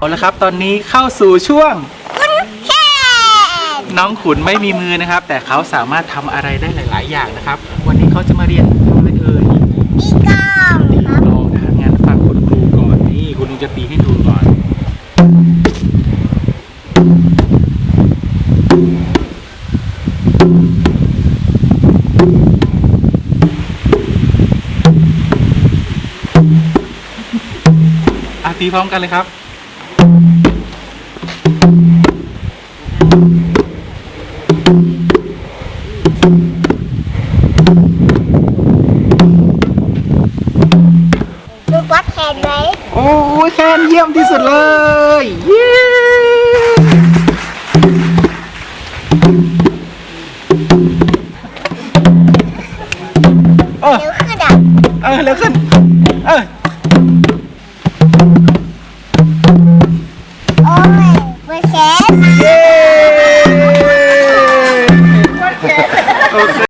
เอาละครับ ตอนนี้เข้าสู่ช่วงแค่น้องขุนไม่มีมือนะครับ แต่เขาสามารถทำอะไรได้หลาย ๆ อย่างนะครับ วันนี้เขาจะมาเรียนทำอะไรเอ่ยตีกลองครับลองทางงานฟังคุณครูก่อนนี่คุณลุงจะตีให้ดูก่อนอาตีพร้อมกันเลยครับ วัดแขนไหม โอ้ยแคนเยี่ยมที่สุดเลย เย้เออ เดี๋ยวขึ้นอ่ะ เออเร็วขึ้น เออ โอ้ยเบอร์แขน เย้